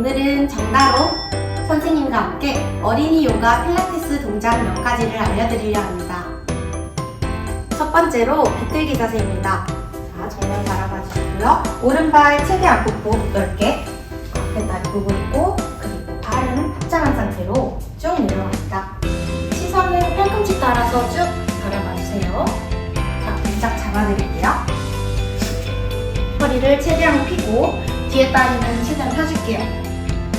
오늘은 정다로 선생님과 함께 어린이 요가 필라테스 동작 몇 가지를 알려드리려 합니다. 첫 번째로 비틀기 자세입니다. 자, 정면 바라봐 주시고요. 오른발 최대한 굽고 넓게 앞에 다리 보고 있고 그리고 발은 합장한 상태로 쭉 내려갑니다. 시선을 팔꿈치 따라서 쭉 바라봐 주세요. 자, 동작 잡아드릴게요. 허리를 최대한 펴고 뒤에 다리는 최대한 펴줄게요.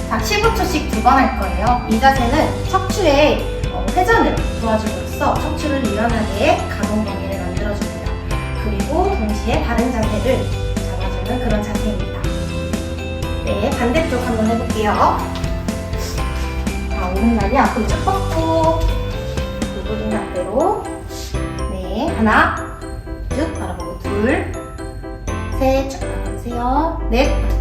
자, 15초씩 두 번 할 거예요. 이 자세는 척추의 어, 회전을 도와줌으로써 척추를 유연하게 가동 범위를 만들어줍니다. 그리고 동시에 바른 자세를 잡아주는 그런 자세입니다. 네, 반대쪽 한번 해볼게요. 자, 오른다리 앞으로 쭉 뻗고 구부린 앞대로 네, 하나 쭉 바라보고 둘 셋, 쭉 바라보세요. 넷,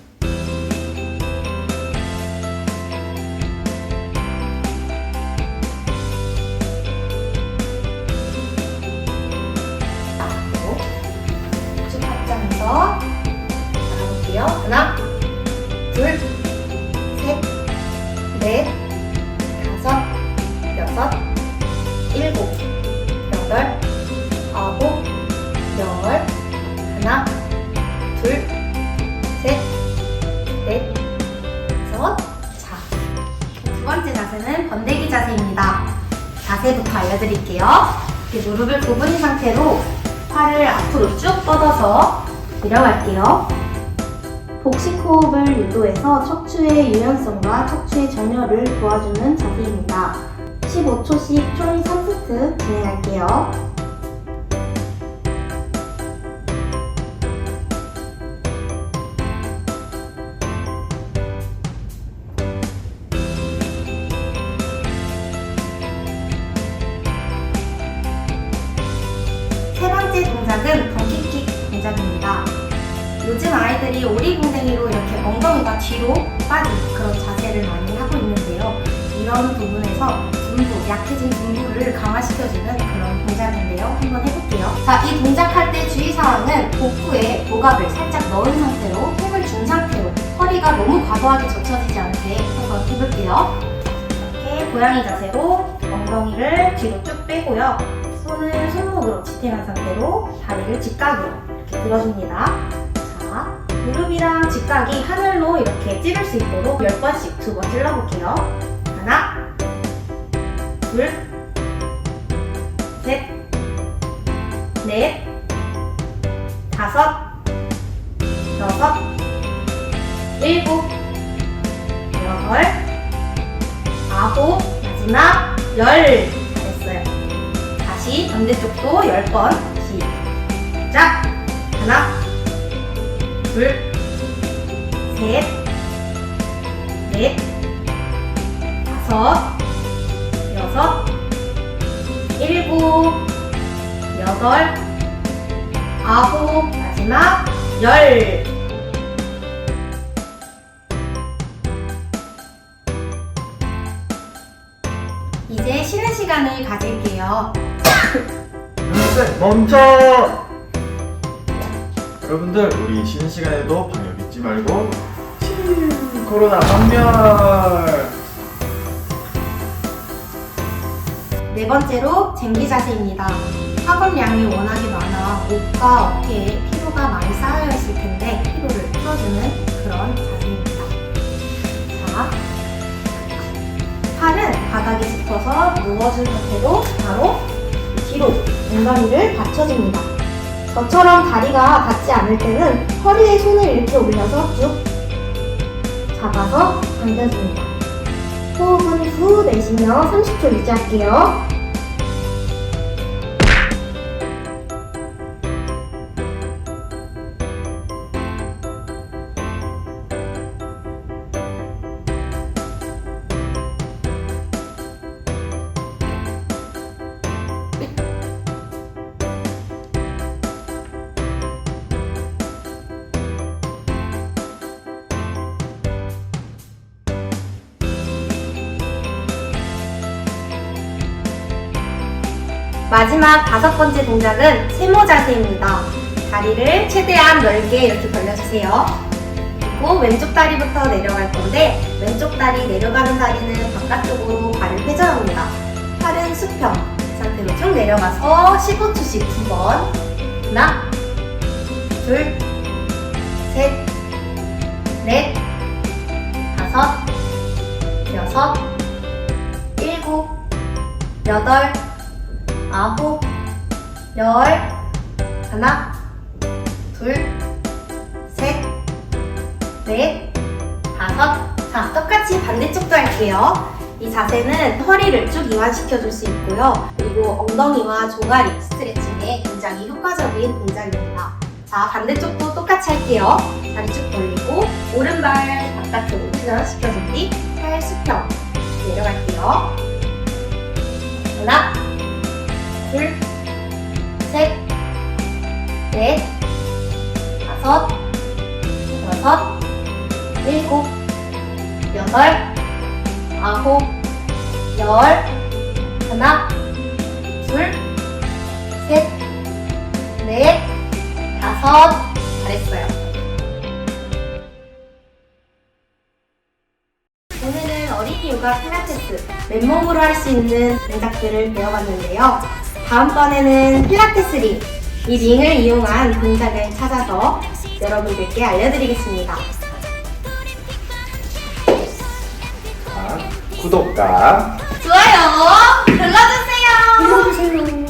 여섯, 일곱, 여덟, 아홉, 열, 하나, 둘, 셋, 넷, 다섯. 자, 두 번째 자세는 번데기 자세입니다. 자세부터 알려드릴게요. 이렇게 무릎을 구부린 상태로 팔을 앞으로 쭉 뻗어서 내려갈게요. 복식 호흡을 유도해서 척추의 유연성과 척추의 정렬을 도와주는 자세입니다. 15초씩 총 3세트 진행할게요. 세 번째 동작은 덩키킥 동작입니다. 요즘 아이들이 오리궁뎅이로 이렇게 엉덩이가 뒤로 빠진 그런 자세를 많이 하고 있는데요. 이런 부분에서 등부, 약해진 등부를 강화시켜주는 그런 동작인데요. 한번 해볼게요. 자, 이 동작할 때 주의사항은 복부에 복압을 살짝 넣은 상태로 힘을 준 상태로 허리가 너무 과도하게 젖혀지지 않게 한번 해볼게요. 이렇게 고양이 자세로 엉덩이를 뒤로 쭉 빼고요. 손을 손목으로 지탱한 상태로 다리를 직각으로 이렇게 들어줍니다. 자, 무릎이랑 직각이 하늘로 이렇게 찌를 수 있도록 10번씩 두 번 찔러볼게요. 둘, 셋, 넷, 다섯, 여섯, 일곱, 여덟, 아홉, 마지막 열. 잘했어요. 다시 반대쪽도 10번. 시작. 하나, 둘, 셋, 넷, 다섯, 여섯, 일곱, 여덟, 아홉, 마지막 열. 이제 쉬는 시간을 가질게요. 멈춰! 여러분들 우리 쉬는 시간에도 방역 잊지 말고 치, 코로나 박멸! 네 번째로 쟁기 자세입니다. 학업량이 워낙에 많아 목과 어깨에 피로가 많이 쌓여 있을 텐데 피로를 풀어주는 그런 자세입니다. 자, 팔은 바닥에 짚어서 누워준 상태로 바로 뒤로 엉덩이를 받쳐줍니다. 저처럼 다리가 닿지 않을 때는 허리에 손을 이렇게 올려서 쭉 잡아서 당겨줍니다. 호흡은 후 내쉬며 30초 유지할게요. 마지막 다섯 번째 동작은 세모 자세입니다. 다리를 최대한 넓게 이렇게 벌려주세요. 그리고 왼쪽 다리부터 내려갈 건데 왼쪽 다리 내려가는 다리는 바깥쪽으로 발을 회전합니다. 팔은 수평 상태로 쭉 내려가서 15초씩 두 번. 하나, 둘, 셋, 넷, 다섯, 여섯, 일곱, 여덟, 아홉, 열, 하나, 둘, 셋, 넷, 다섯. 자, 똑같이 반대쪽도 할게요. 이 자세는 허리를 쭉 이완시켜 줄 수 있고요. 그리고 엉덩이와 종아리 스트레칭에 굉장히 효과적인 동작입니다. 자, 반대쪽도 똑같이 할게요. 다리 쭉 벌리고, 오른발 바깥쪽으로 회전시켜준 뒤, 팔 수평. 내려갈게요. 하나, 둘, 셋, 넷, 다섯, 여섯, 일곱, 여덟, 아홉, 열, 하나, 둘, 셋, 넷, 다섯, 잘했어요. 오늘은 어린이 요가 필라테스 맨몸으로 할 수 있는 동작들을 배워봤는데요. 다음번에는 필라테스 링, 이 링을 이용한 동작을 찾아서 여러분들께 알려드리겠습니다. 자, 구독과 좋아요 눌러주세요. 눌러주세요.